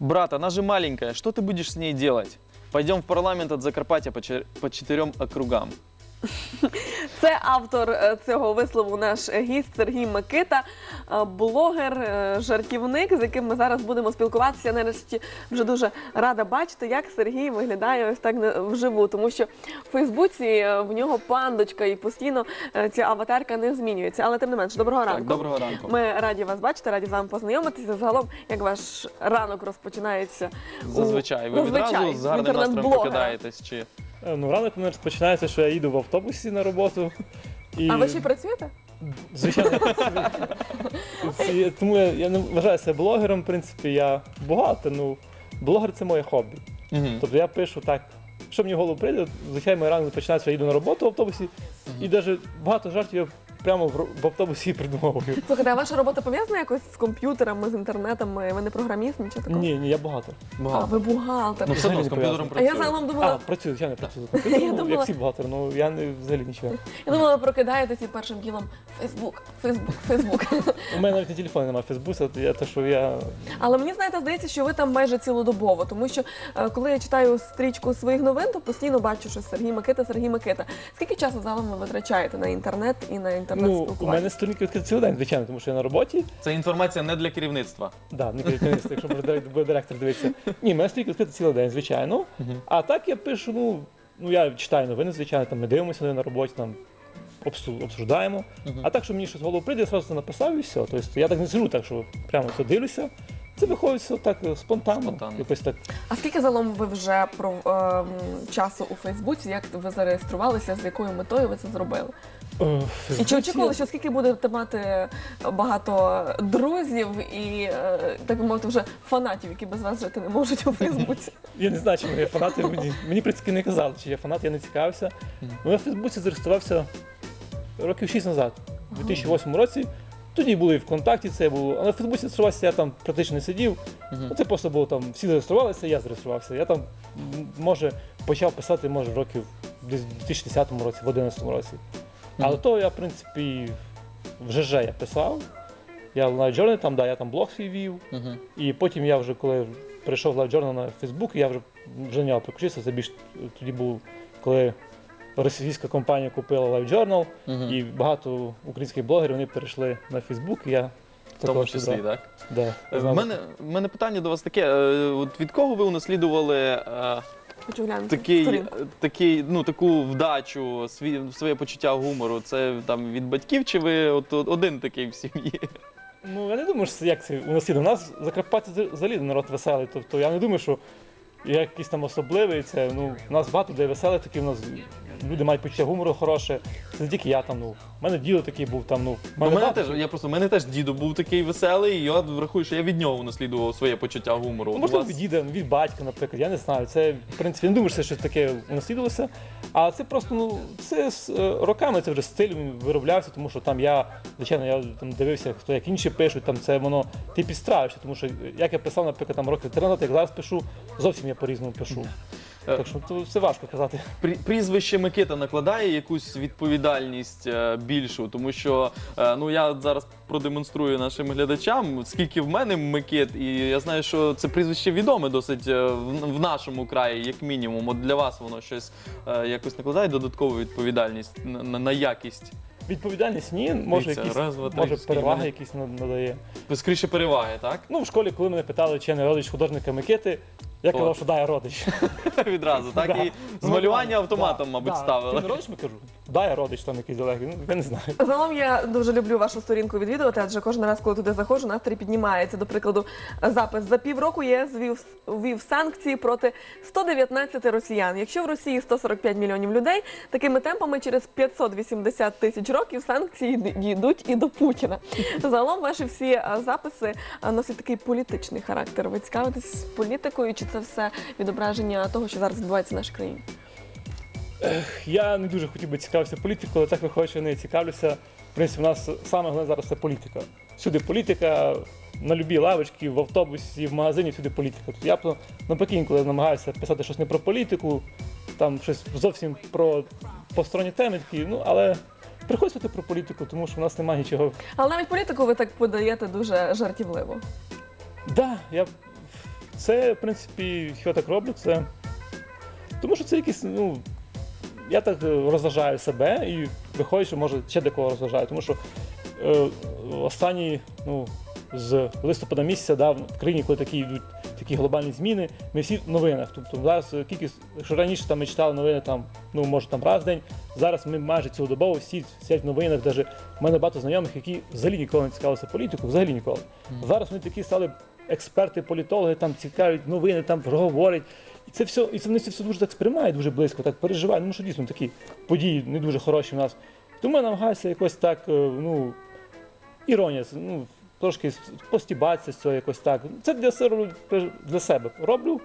Брат, она же маленькая, что ты будешь с ней делать? Пойдем в парламент от Закарпатья по, чер- по четырем округам. Це автор е, цього вислову, наш гість Сергій Микита, е, блогер, е, жартівник, з яким ми зараз будемо спілкуватися. Я нарешті вже дуже рада бачити, як Сергій виглядає ось так вживу, тому що в Фейсбуці в нього пандочка і постійно ця аватарка не змінюється. Але тим не менш, доброго ранку. Так, доброго ранку. Ми раді вас бачити, раді з вами познайомитися. Загалом, як ваш ранок розпочинається у- Зазвичай. Ви Зазвичай, відразу з гарним настроєм інтернет-блогера. Чи... Е, Ну, ранок у мене розпочинається, що я їду в автобусі на роботу. І, А ви ще й працюєте? звичайно, я тому я, я не вважаю себе блогером, в принципі, я багато. Ну, блогер це моє хобі. Мгм. Тобто я пишу так, що мені в голову прийде, звичайно, мій ранок починається, що я їду на роботу в автобусі, і навіть багато жартів я прямо в, ро- в автобусі придумовую. Слухайте, а ваша робота пов'язана якось з комп'ютерами, з інтернетом? Ви не програміст, нічого такого? Ні, ні, я багато. А, ви бухгалтер. Ну, все одно з комп'ютером А я працюю. загалом А, думала, працюю, звичайно, працюю за Я комп'ютером, думала- як всі бухгалтери, ну я не, взагалі нічого. я думала, ви прокидаєтесь і першим ділом Фейсбук, Фейсбук, Фейсбук. У мене навіть на телефоні немає Фейсбука, то я те, що я Але мені знаєте, здається, що ви там майже цілодобово, тому що е, коли я читаю стрічку своїх новин, то постійно бачу, що Сергій Микита, Сергій Микита. Скільки часу загалом ви витрачаєте на інтернет і на інтернет Ну, у спілкування? мене сторінки відкриті цілий день, звичайно, тому що я на роботі. Це інформація не для керівництва. Да, не керівництво, якщо може буде директор дивитися. Ні, у мене сторінки відкриті цілий день, звичайно. А так я пишу, ну, ну я читаю новини, звичайно, там ми дивимося на роботі, там обсу- обсуждаємо. А так, що мені щось в голову прийде, я зразу це написав і все. Тобто я так не сижу, так що прямо все дивлюся. Це виходить все так е, спонтанно. Спонтанно. Якось так. А скільки загалом ви вже про е, часу у Фейсбуці? Як ви зареєструвалися? З якою метою ви це зробили? Е, І чи очікували, що скільки будете мати багато друзів і так би мовити вже фанатів, які без вас жити не можуть у Фейсбуці? Я не знаю, чи я фанати. Мені, мені в принципі не казали, чи я фанат, я не цікавився. Ну, я в Фейсбуці зареєструвався років 6 назад, у 2008 році. Тоді були і ВКонтакті, це було. Але в Фейсбуці зареєструвався, я там практично не сидів. Ну, Це просто було там, всі зареєструвалися, я зареєструвався. Я там, може, почав писати, може, років десь в 2010 році, в 2011 році. Але то я, в принципі, в ЖЖ я писав. Я в Live там, да, я там блог свій вів. Мгм. І потім я вже, коли прийшов в Live Journal на Facebook, я вже вже на нього переключився. Це більш тоді був, коли російська компанія купила Live Journal, Мгм. і багато українських блогерів вони перейшли на Facebook. І я В тому також числі, туди. так? Да, Е, В знав. мене, в мене питання до вас таке: е, от від кого ви унаслідували е, Хочу глянути. такий, сторінку. е, такий, ну, таку вдачу, свій, своє почуття гумору? Це там від батьків, чи ви от, от один такий в сім'ї? Ну я не думаю, що це як це у нас. У нас в Закарпатті взагалі народ веселий. Тобто я не думаю, що я якийсь там особливий. Це ну у нас багато де веселих такі. У нас люди мають почуття гумору хороше. Це не тільки я там. Ну в мене діло такий був там. Ну в У мене багато- теж, я просто, у мене теж дідо був такий веселий, і я врахую, що я від нього унаслідував своє почуття гумору. Ну, От у можливо, вас- від діда, від батька, наприклад, я не знаю. Це, в принципі, не думаю, що це щось таке унаслідувалося. А це просто, ну, це з е, роками це вже стиль він вироблявся, тому що там я, звичайно, я там дивився, хто як інші пишуть, там це воно, ти підстраюєшся, тому що як я писав, наприклад, там років 13, як зараз пишу, зовсім я по-різному пишу. Е, Так що то це важко казати. Прі- Прізвище Микита накладає якусь відповідальність е, більшу, тому що е, ну я зараз продемонструю нашим глядачам, скільки в мене Микит, і я знаю, що це прізвище відоме досить е, в, в нашому краї, як мінімум. От для вас воно щось е, якось накладає додаткову відповідальність на, на, на якість. Відповідальність ні, може Дивіться, якісь, раз, два, три, може скільки переваги мене? якісь над- надає. Скоріше переваги, так? Ну, в школі, коли мене питали, чи я не родич художника Микити, я О. казав, що да, я родич. Відразу, так? Да. І з Ну, малювання да, автоматом, да, мабуть, да. ставили. Ти не родич, ми кажу? Да, я родич там якийсь далекий. Я не знаю. Загалом я дуже люблю вашу сторінку відвідувати, адже кожен раз, коли туди заходжу, настрій піднімається. До прикладу, запис за півроку ЄС ввів, ввів санкції проти 119 росіян. Якщо в Росії 145 мільйонів людей, такими темпами через 580 тисяч років санкції дійдуть і до Путіна. Загалом ваші всі записи носять такий політичний характер. Ви цікавитесь політикою, чи це все відображення того, що зараз відбувається в нашій країні? Я не дуже хотів би цікавитися політикою, але так виходить, що я не цікавлюся. В принципі, у нас саме головне зараз це політика. Всюди політика, на любій лавочці, в автобусі, в магазині, всюди політика. Тобто я б навпаки, інколи намагаюся писати щось не про політику, там щось зовсім про посторонні теми такі, ну але писати про політику, тому що в нас немає нічого. Але навіть політику ви так подаєте дуже жартівливо. Да, я Це, в принципі, що я так роблю, це. Тому що це якісь, ну. Я так е, розважаю себе і виходить, що може ще декого розважаю. Тому що е, останні, ну, з листопада місяця, да, в країні, коли такі йдуть такі глобальні зміни, ми всі в новинах. Тобто зараз е, кількість, якщо раніше там ми читали новини там, ну може там раз в день, зараз ми майже цілодобово всі сидять в новинах. Даже в мене багато знайомих, які взагалі ніколи не цікавилися політикою, взагалі ніколи. Зараз вони такі стали експерти, політологи, там цікавлять новини, там говорять. Це все, і це вони це все дуже так сприймають, дуже близько, так переживають. Ну що дійсно такі події не дуже хороші в нас. Тому я намагаюся якось так, е, ну, іронія, ну, трошки постібатися з цього якось так. Це для себе, для себе роблю.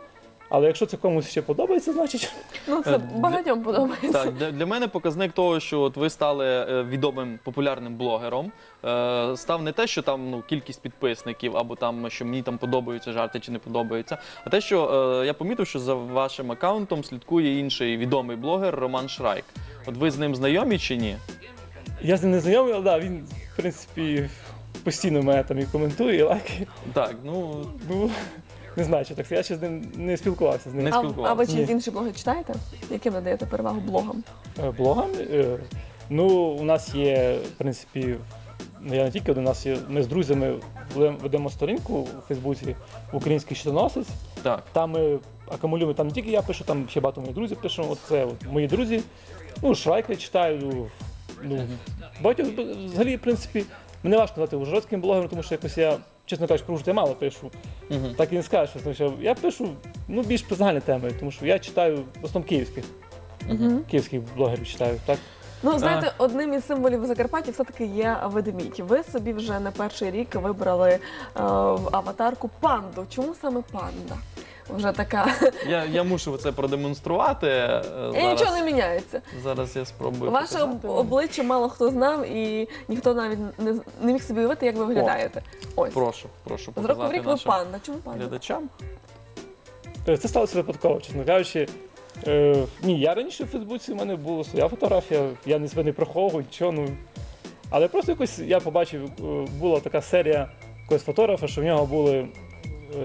Але якщо це комусь ще подобається, значить Ну, це Е, багатьом подобається. Так, для, для мене показник того, що от ви стали е, відомим популярним блогером, е, став не те, що там ну, кількість підписників, або там, що мені там подобаються жарти чи не подобаються, а те, що е, я помітив, що за вашим аккаунтом слідкує інший відомий блогер Роман Шрайк. От ви з ним знайомі чи ні? я з ним не знайомий, але да, він, в принципі, постійно мене там і коментує, і лайкає. Так, ну Ну, не знаю, що так. Я ще з ним не спілкувався з ним. Не А, а спілкувався. ви чиїсь Ні. інші блоги читаєте? Яким надаєте перевагу блогам? Е, блогам. Е, Ну, у нас є, в принципі, ну, я не тільки один, у нас є, ми з друзями ведемо- ведемо сторінку у Фейсбуці Український щитоносець. так. Там ми акумулюємо, там не тільки я пишу, там ще багато моїх друзів пишу. От це от мої друзі. Ну, Шрайка читаю. Ну, багатьох, взагалі, в принципі, мене важко назвати ужгородським блогером, тому що якось я, чесно кажучи, про я мало пишу. Угу. Так і не скажеш, що, я пишу ну, більш про загальні теми, тому що я читаю в основному київських, Угу. київських блогерів читаю. Так? Ну, знаєте, одним із символів Закарпаття все-таки є ведмідь. Ви собі вже на перший рік вибрали е, в аватарку панду. Чому саме панда? Вже така. Я, я мушу це продемонструвати. е, І Зараз, нічого не міняється. зараз я спробую. Ваше показати об- обличчя мало хто знав, і ніхто навіть не, з- не міг собі уявити, як ви виглядаєте. Ось. Прошу, прошу З року в показати рік ви нашим панда. Чому панда? глядачам. Е, Це сталося випадково, чесно кажучи. Е, ні, я раніше в Фейсбуці в мене була своя фотографія, я не себе не приховував, нічого. Ну, але просто якось я побачив, е, була така серія якогось фотографа, що в нього були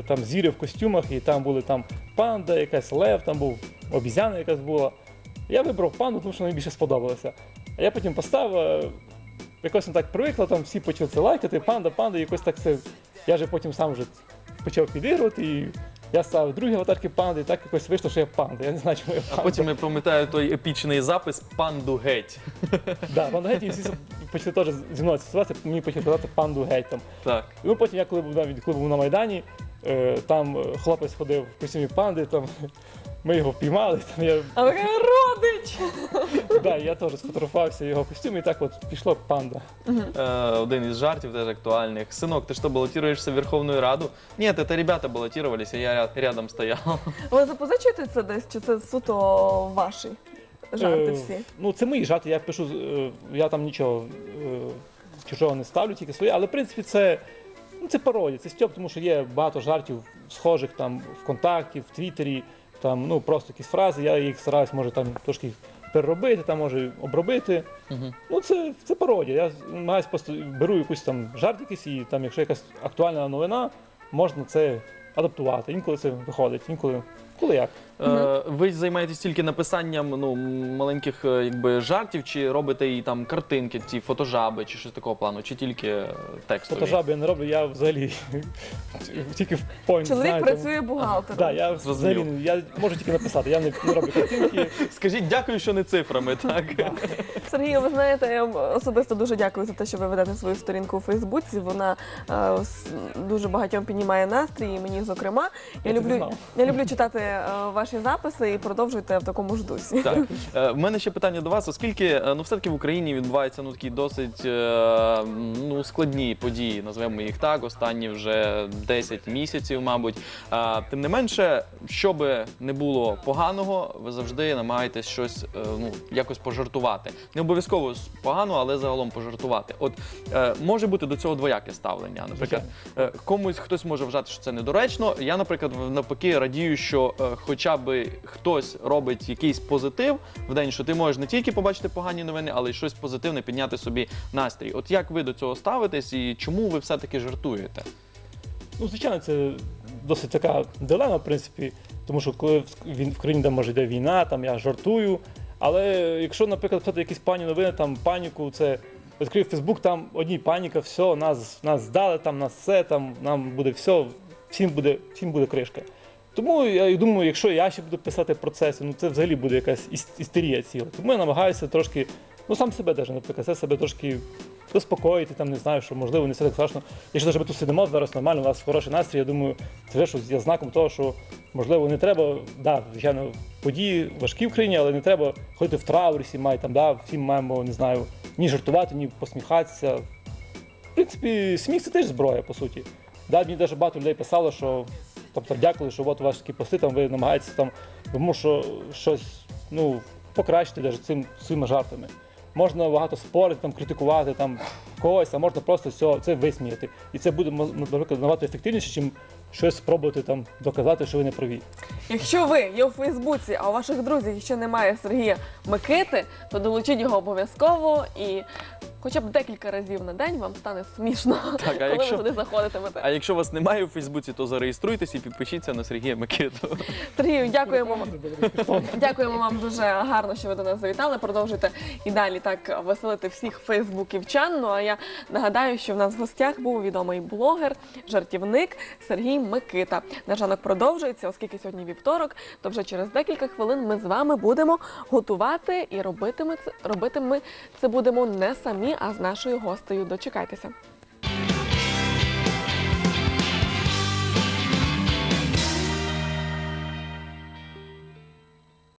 там зіри в костюмах, і там були там панда, якась лев, там був обізяна якась була. Я вибрав панду, тому що мені більше сподобалося. А я потім поставив, е, якось так привикла, там всі почали це лайкати, панда, панда, і якось так це. Я вже потім сам вже почав підігрувати, і я ставив другі аватарки панди, і так якось вийшло, що я панда. Я не знаю, чому я А потім я пам'ятаю той епічний запис панду геть. Да, панда геть, і всі почали теж зі мною асоціюватися, мені почали казати панду геть там. Так. Ну потім я коли був навіть коли був на Майдані, е, там е, хлопець ходив в костюмі панди, там ми його впіймали, там я, А ви кажете, родич! да, я теж сфотографувався в його костюмі, і так от пішло панда. Е, один із жартів теж актуальних. Синок, ты что, баллотируешься в Верховную Раду? Нет, это ребята баллотировались, а я ря- рядом стоял. Ви запозичуєте це десь, чи це суто ваші жарти Е, всі? Ну, це мої жарти, я пишу, е, я там нічого е, чужого не ставлю, тільки своє, але в принципі це, ну, це пародія, це стьоп, тому що є багато жартів схожих там ВКонтакті, в Твіттері, там, ну, просто якісь фрази, я їх стараюсь, може, там трошки переробити, там, може, обробити. Мгм. Ну, це, це пародія. Я намагаюся просто беру якусь там жарт якийсь, і там, якщо якась актуальна новина, можна це адаптувати. Інколи це виходить, інколи, коли як. Е, ви займаєтесь тільки написанням ну, маленьких е, якби, жартів, чи робите і там картинки, ці фотожаби, чи щось такого плану, чи тільки е, текстові? Фотожаби я не роблю, я взагалі тільки в point Чоловік знаю, працює бухгалтером. Так, я Зрозумів. взагалі не- я можу тільки написати, я не, не роблю картинки. Скажіть дякую, що не цифрами, так? Сергію, ви знаєте, я вам особисто дуже дякую за те, що ви ведете свою сторінку у Фейсбуці. Вона е, с- дуже багатьом піднімає настрій, і мені зокрема. Я, Я це не люблю, знав. я люблю читати е, ваші записи і продовжуйте в такому ж дусі. Так. Е, В мене ще питання до вас, оскільки е, ну, все-таки в Україні відбуваються ну, такі досить е, ну, складні події, назвемо їх так, останні вже 10 місяців, мабуть. Е, Тим не менше, що би не було поганого, ви завжди намагаєтесь щось е, ну, якось пожартувати. Не обов'язково погано, але загалом пожартувати. От е, може бути до цього двояке ставлення. Наприклад, Е, комусь хтось може вважати, що це недоречно. Я, наприклад, навпаки радію, що е, хоча б хтось робить якийсь позитив в день, що ти можеш не тільки побачити погані новини, але й щось позитивне підняти собі настрій. От як ви до цього ставитесь і чому ви все-таки жартуєте? Ну, звичайно, це досить така дилема, в принципі, тому що коли в, він, в країні де може йде війна, там я жартую. Але якщо, наприклад, писати якісь пані новини, там паніку, це відкрив Фейсбук, там одні паніка, все, нас, нас здали, там нас все, там нам буде все, всім буде, всім буде кришка. Тому я думаю, якщо я ще буду писати процеси, ну це взагалі буде якась істерія ціла. Тому я намагаюся трошки, ну сам себе даже, наприклад, це себе трошки заспокоїти, там не знаю, що можливо не все так страшно. Якщо навіть ми тут сидимо зараз нормально, у нас хороший настрій, я думаю, це вже є знаком того, що можливо не треба, да, звичайно, події важкі в країні, але не треба ходити в траурі, мають там, да, всі маємо, не знаю, ні жартувати, ні посміхатися. В принципі, сміх це теж зброя, по суті. Да, мені навіть багато людей писало, що тобто, дякую, що от у вас такі пости, там ви намагаєтеся там, тому що щось ну, покращити навіть цим своїми жартами. Можна багато спорити, там, критикувати там, когось, а можна просто все, це висміяти. І це буде набагато ефективніше, ніж щось спробувати там, доказати, що ви не праві. Якщо ви є у Фейсбуці, а у ваших друзів ще немає Сергія Микити, то долучіть його обов'язково і хоча б декілька разів на день вам стане смішно, Так, а коли якщо- ви туди заходитимете. А якщо вас немає у Фейсбуці, то зареєструйтесь і підпишіться на Сергія Микиту. Сергію, дякуємо вам. Дякуємо вам дуже гарно, що ви до нас завітали. Продовжуйте і далі так веселити всіх фейсбуківчан. Ну а я нагадаю, що в нас в гостях був відомий блогер, жартівник Сергій Микита. Наш ранок продовжується, оскільки сьогодні вівторок, то вже через декілька хвилин ми з вами будемо готувати і робитиме це робити ми це будемо не самі, а з нашою гостею. Дочекайтеся.